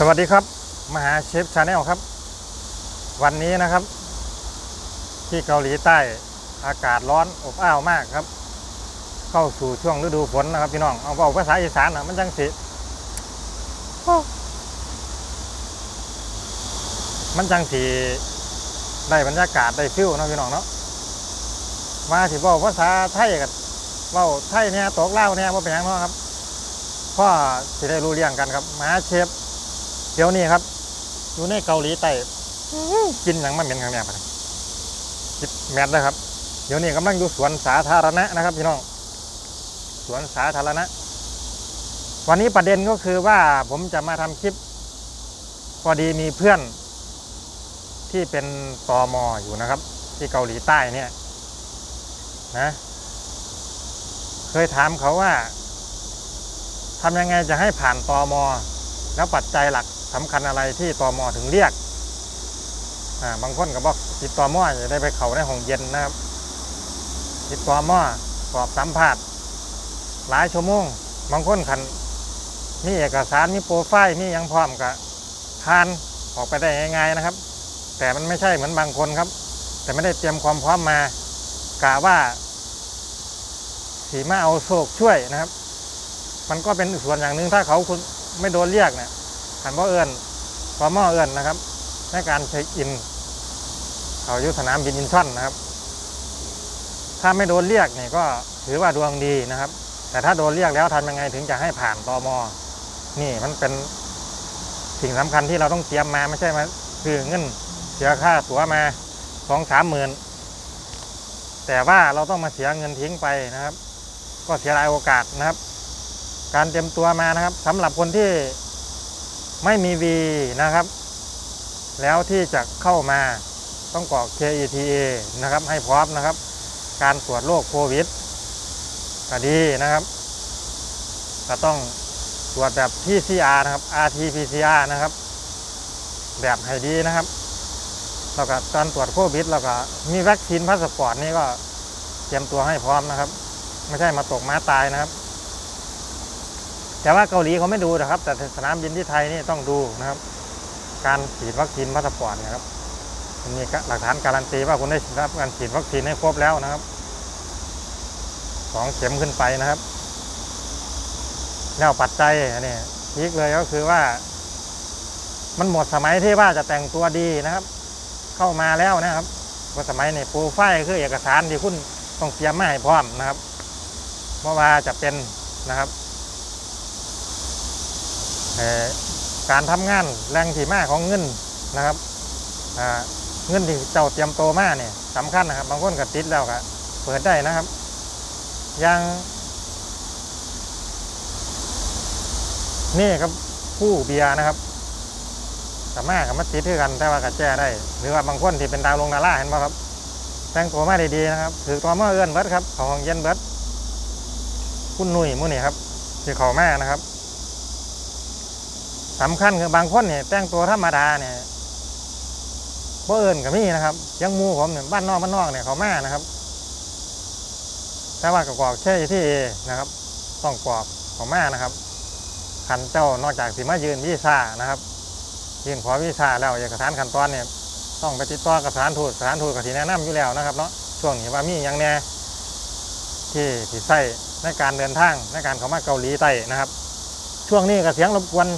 สวัสดีครับ มหาเชฟชาแนลครับ วันนี้นะครับ ที่เกาหลีใต้อากาศร้อนอบอ้าวมากครับ เข้าสู่ช่วงฤดูฝนนะครับพี่น้องเอาเอาภาษาอีสานนะมันจังสิมันจังสีได้บรรยากาศได้ฟิลนะพี่น้องเนาะมาสิเว่าภาษาไทยกับเว่าไทยเนี่ยตกเล่าเนี่ยว่าเป็นยังเนาะครับพ่อสิได้รู้เรื่องกันครับมหาเชฟ ดี๋ยวนี้ครับ อยู่ในเกาหลีใต้อื้อกินอย่างมันเหม็นข้างแนบเลยคิดแมทนะครับ เดี๋ยวนี้กำลังอยู่สวนสาธารณะนะครับพี่น้องสวนสาธารณะ วันนี้ประเด็นก็คือว่าผมจะมาทำคลิปพอดีมีเพื่อน ที่เป็นตอมออยู่นะครับ ที่เกาหลีใต้เนี่ยนะเคยถามเขาว่าทำยังไงจะให้ผ่านตอมอแล้วปัจจัยหลัก สำคัญอะไรที่ตอมอถึงเรียกาบางคนก็บอกติดตอมอจะได้ไปเขาในห้องเย็นนะครับ ติดตอมอสอบสัมภาษณ์หลายชั่วโมง บางคนขันมีเอกสารมีโปรไฟล์มียังพร้อมกับทานออกไปได้ง่ายๆนะครับ แต่มันไม่ใช่เหมือนบางคนครับ แต่ไม่ได้เตรียมความพร้อมมากะว่าสีมาเอาโศกช่วยนะครับ มันก็เป็นส่วนอย่างหนึ่งถ้าเขาคุณไม่โดนเรียกเนี่ย หันว่าเอิญพอมอเอิญนนะครับ ในการเช็คอิน เขาอยุสนามบินอินชอนนะครับ ถ้าไม่โดนเรียกเนี่ยก็ถือว่าดวงดีนะครับ แต่ถ้าโดนเรียกแล้วทำยังไงถึงจะให้ผ่านตอมอนี่มันเป็นสิ่งสำคัญที่เราต้องเตรียมมาไม่ใช่มาคือเงินเสียค่าตั๋วมาสองสามหมื่นแต่ว่าเราต้องมาเสียเงินทิ้งไปนะครับ ก็เสียรายโอกาสนะครับ การเตรียมตัวมานะครับสำหรับคนที่ ไม่มีวีนะครับ แล้วที่จะเข้ามาต้องกรอก KETA นะครับ ให้พร้อมนะครับ การตรวจโรคโควิดก็ดีนะครับก็ต้องตรวจแบบ PCR นะครับ RT-PCR นะครับ แบบให้ดีนะครับแล้วก็การตรวจโควิดแล้วก็มีวัคซีนพาสปอร์ตนี่ก็เตรียมตัวให้พร้อมนะครับ ไม่ใช่มาตกม้าตายนะครับ แต่ว่าเกาหลีเขาไม่ดูนะครับ แต่สนามบินที่ไทยนี่ต้องดูนะครับ การฉีดวัคซีนพาสปอร์ตเนะครับมีหลักฐานการันตีว่าคุณได้รับการฉีดวัคซีนให้ครบแล้วนะครับสองเข็มขึ้นไปนะครับแล้วปัจจัยนนี้พีกเลยก็คือว่า มันหมดสมัยที่ว่าจะแต่งตัวดีนะครับ เข้ามาแล้วนะครับว่าสมัยนี้โปรไฟล์คือเอกสารที่คุณต้องเตรียมมาให้พร้อมนะครับเพราะว่าจะเป็นนะครับ การทำงานแรงที่มาของเงินนะครับเงินที่เจ้าเตรียมโตมาเนี่ยสำคัญนะครับ บางคนก็ติดแล้วก็เปิดได้นะครับอย่างนี่ครับผู้เบียร์นะครับสามารถกับมาติดด้วยกันแต่ว่าก็แจได้ หรือว่าบางคนที่เป็นดาวลงดาราเห็นไหมครับแต่งตัวมาด้ดีนะครับ ถือตัวมาเอื้อนเบิร์ดครับของเย็นเบิร์ดคุณหนุ่ยมู่นี่ครับที่เขามานะครับ สำคัญคือบางคนเนี่ยแต่งตัวธรรมดาเนี่ยบ่เอิญกับมี่นะครับ ยังมูผมเนี่ยบ้านนอกบ้านนอกเนี่ยเขามานะครับ แต่ว่ากรอกใช่ที่เอนะครับ ต้องกรอกเขามานะครับขันเจ้านอกจากสิมายืนวีซ่านะครับยืนขอวีซ่าแล้วเอกสารขั้นตอนเนี่ยต้องไปติดต่อกับสถานทูตสถานทูตกับที่แนะนำอยู่แล้วนะครับเนาะช่วงนี้ว่ามีอย่างแน่ที่ที่ใส่ในการเดินทางในการเข้ามาเกาหลีใต้นะครับ ช่วงนี้ก็เสียงรบกวน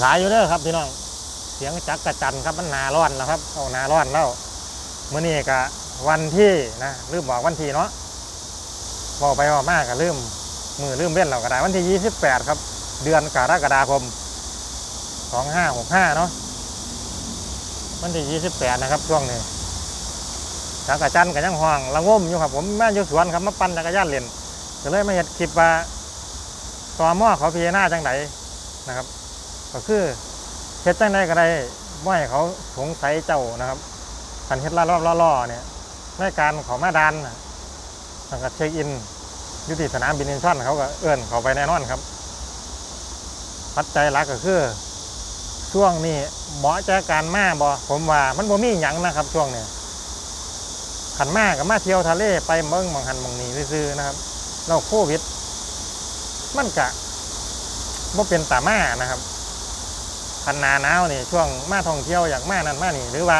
หลายอยู่เด้อครับพี่น้องเสียงจักกระจันครับมันนาร้อนแล้วครับเอานาร้อนแล้วเมื่อนี้ก็วันที่นะลืมบอกวันที่เนาะบอกไปบอกมากก็ลืมมือลืมเล่นเราก็ได้วันที่ 28 ครับ เดือนกรกฎาคม 2565 เนาะวันที่ 28 นะครับช่วงนี้จักรจันทร์ก็ยังห่องละงมอยู่ครับผมแม่อยู่สวนครับมาปั่นจักรยานเล่นก็เลยมาเห็นคลิปว่าตอหม้อเขาพิจารณาจังไหนนะครับ ก็คือเฮ็ดจังไดก็ได้บ่ให้เขาสงสัยเจ้านะครับคันเฮ็ดล่อๆล่อๆเนี่ยในการเขามาดานน่ะแล้วก็เช็คอินอยุติสนามบินอินชอนเขาก็เอื้อนเขาไปแน่นอนครับ ปัจจัยหลักก็คือ ช่วงนี้เหมาะแจการมาบ่ผมว่ามันบ่มีหยังนะครับ ช่วงนี้ขันมากับมาเที่ยวทะเลไปเมืองบางหันบางนี้ซื่อนะครับแล้วโควิด มันกะบ่เป็นตามานะครับ คันนาหนาวนี่ช่วงมาท่องเที่ยวอย่างมานั่นมานี่ หรือว่า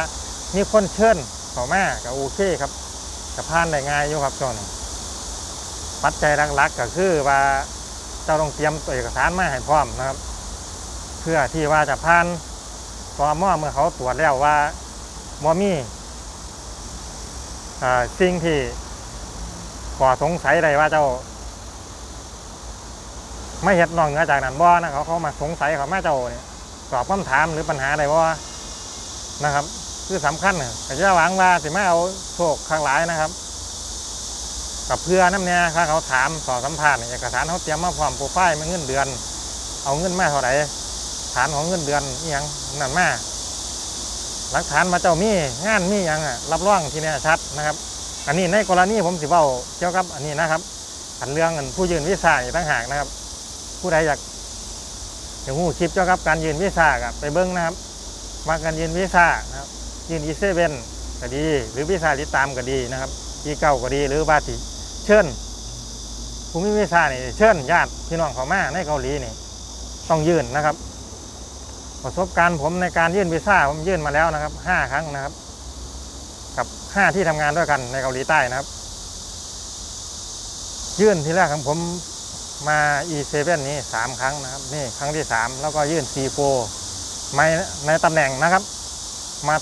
มีคนเชิญเขามาก็โอเคครับจะผ่านได้ง่ายอยู่ครับช่วงนี้ปัจจัยหลักๆก็คือว่าเจ้าต้องเตรียมตัวเอกสารมาให้พร้อมนะครับ เพื่อที่ว่าจะผ่านตอมอเมื่อเขาตรวจแล้วว่าบ่มีอ่าสิ่งที่ขอสงสัยได้ว่าเจ้า ไม่เห็ดนอกเหนือจากนั้นบ่นะเขาเขามาสงสัยเขามาเจ้าเนี่ย ตอบคำถามหรือปัญหาใดบ่นะครับ คือสำคัญน่ะแต่จะหวังว่าสิไมาเอาโชคข้างหลายนะครับ กับเพื่อน้ำเนี่ยถ้าเขาถามสอบสัมภาษณ์เอกสารเขาเตรียมมาพร้อมโปรไฟล์มาเงินเดือน เอาเงินมาเท่าไหร่ฐานของเงินเดือนอหยังนั่นมาหลักฐานมาเจ้ามีงานมีหยังอะรับรองที่เนี่ยชัดนะครับ อันนี้ในกรณีผมสิเว้าเกี่ยวกับอันนี้นะครับอันเรื่องผู้ยืนวีซ่าอีกต่างหากนะครับ ผู้ใดอยาก อยากหูคลิปเกี่ยวกับการยืนวีซ่ากับไปเบิ้งนะครับมาการยืนวีซ่านะครับยืนอีเซเว่นก็ดี หรือวีซ่าติตามก็ดีนะครับอีเก้าก็ดีหรือว่าที่เชิญผู้มีวีซ่านี่เชิญญาติพี่น้องเขามาในเกาหลีนี่ต้องยื่นนะครับ ประสบการณ์ผมในการยื่นวีซ่าผมยื่นมาแล้วนะครับห้าครั้งนะครับ กับห้าที่ทำงานด้วยกันในเกาหลีใต้นะครับ ยื่นทีแรกของผม มา E7 นี้สามครั้งนะครับ นี่ครั้งที่สามแล้วก็ยื่น C4 ไม่ในตำแหน่งนะครับ มา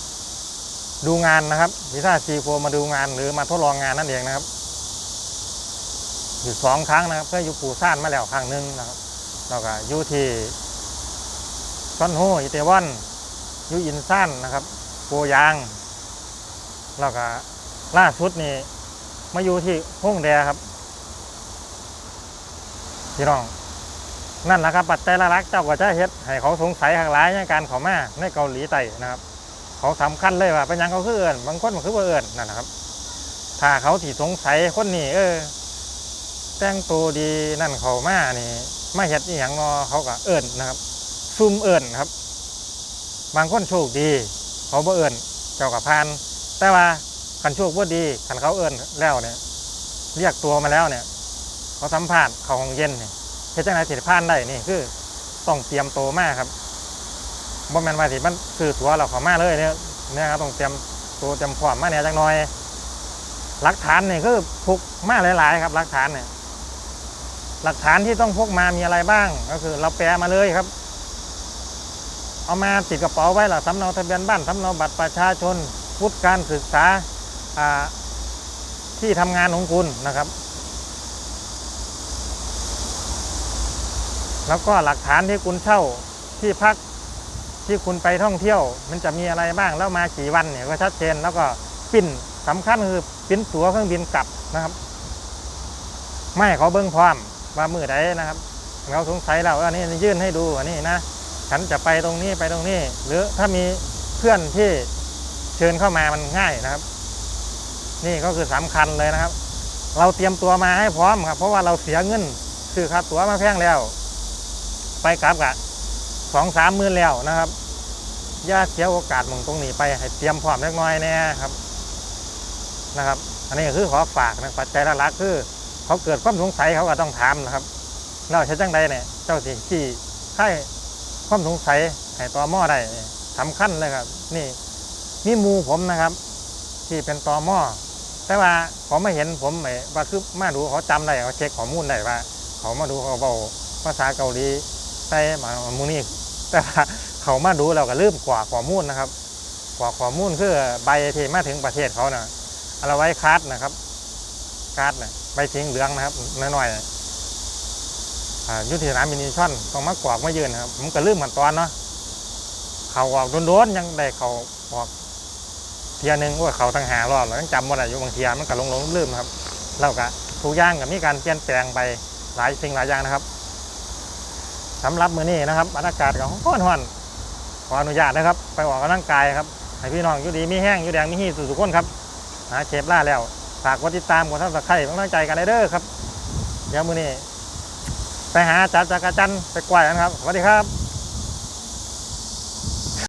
ดูงานนะครับวีซ่า C4 มาดูงานหรือมาทดลองงานนั่นเองนะครับอยู่สองครั้งนะครับก็อยู่ปูซ่านมาแล้วครั้งหนึ่งนะครับแล้วก็อยู่ที่ซอนโฮอิเตวอนอยู่อินซ่านนะครับโปยาง แล้วก็ล่าสุดนี่มาอยู่ที่ฮ่องแดครับ พี่น้อง นั่นแหละครับปัจจัยหลักเจ้าก็จะเฮ็ดให้เขาสงสัยหากหลายในการเขามาในเกาหลีใต้นะครับ เขาสำคัญเลยว่าเป็นยังเขาคือเอิญบางคนมันคือบ่เอิญนั่นนะครับ ถ้าเขาที่สงสัยคนนี้เออ แต่งตัวดีนั่นเขามานี่มาเฮ็ดอีหยังเนอเขาก็เอิญนะครับ ซุ่มเอิญครับ บางคนโชคดี เขาบ่เอิญเจ้ากับพานแต่ว่าคันโชคว่ดีคันเขาเอิญแล้วเนี่ย เรียกตัวมาแล้วเนี่ย เขาสัมภาษณ์เขาห้องเย็นเนี่ยเฮ็ดจังไดสิผ่านได้นี่คือต้องเตรียมโตมากครับบ่แม่นว่าสิมันซื้อตัวเราเขามาเลยเนี่ยเนี่ยครับต้องเตรียมตัวเตรียมพร้อมมาเนี่ยจังหน่อยหลักฐานเนี่ยคือพกมาหลาย ๆ ครับหลักฐานเนี่ยหลักฐานที่ต้องพกมามีอะไรบ้าง ก็คือ เราแปลมาเลยครับ เอามาติดกระเป๋าไว้ล่ะสำเนาทะเบียนบ้านสำเนาบัตรประชาชนวุฒิการศึกษาอ่าที่ทำงานของคุณนะครับ แล้วก็หลักฐานที่คุณเช่าที่พักที่คุณไปท่องเที่ยว มันจะมีอะไรบ้างแล้วมากี่วันเนี่ยก็ชัดเจน แล้วก็ปิ้นสำคัญคือปิ้นตั๋วเครื่องบินกลับนะครับ ไม่เขาเบิ้งพร้อมว่ามือใดนะครับเราสงสัยเราอันนี้ยื่นให้ดูอันนี้นะฉันจะไปตรงนี้ไปตรงนี้ หรือถ้ามีเพื่อนที่เชิญเข้ามามันง่ายนะครับ นี่ก็คือสำคัญเลยนะครับ เราเตรียมตัวมาให้พร้อมครับ เพราะว่าเราเสียเงินซื้อค่าตั๋วมาแพงแล้ว ไปกลับกะสองสามมื่นแล้วนะครับอย่าเสียโอกาสมองตรงนี้ไปให้เตรียมพร้อมเล็กน้อยแน่ครับนะครับ อันนี้คือขอฝากนะปัจจัยหลักคือ เขาเกิดความสงสัยเขาก็ต้องถามนะครับ เราใช้จังใดเนี่ยเจ้าสิที่ให้ความสงสัยให้ตอมอได้สำคัญเลยครับ นี่นี่มูผมนะครับ ที่เป็นตอมอแต่ว่าเขาไม่เห็นผมไอ้ว่าคือมาดูเขาจำได้เขาเช็คข้อมูลได้ว่า เขามาดูเขาเบาภาษาเกาหลี ใส่มามูนี่แต่ว่าเขามาดูเราก็ลืมกว่าข้อมูลนะครับ กว่าข้อมูลคือใบที่มาถึงประเทศเขานะ่ะเอาไว้คัดนะครับคัดนะใบทิ้งเหลืองนะครับน้อยๆน่อ่าอยุทธนามินิช่อนต้องมากวากมายืนครับผมก็ลืมขั้นตอนเนาะเขาออกโดนๆยังได้เขาออกเทียหนึงว่าเขาตั้งหารอบแล้วยังจำว่าอะไรอยู่บางเทียมันก็หลงๆลืมครับแล้วก็ทุกอย่างก็มีการเปลี่ยนแปลงไปหลายสิ่งหลายอย่างนะครับ สำหรับมือนี้นะครับบรรยากาศก็ห้อนหอนๆขออนุญาตนะครับ ไปออกกำลังกายครับให้พี่น้องอยู่ดีมีแห้งอยู่แดงมีหีสุสุกคนครับหาเชฟล่าแล้วฝากกดติดตามกดซับสไครต์กำลังใจกันได้เด้อครับเดี๋ยวมือนี้ ไปหาจัดจักรจันทร์ไปกวายกันครับสวัสดีครับ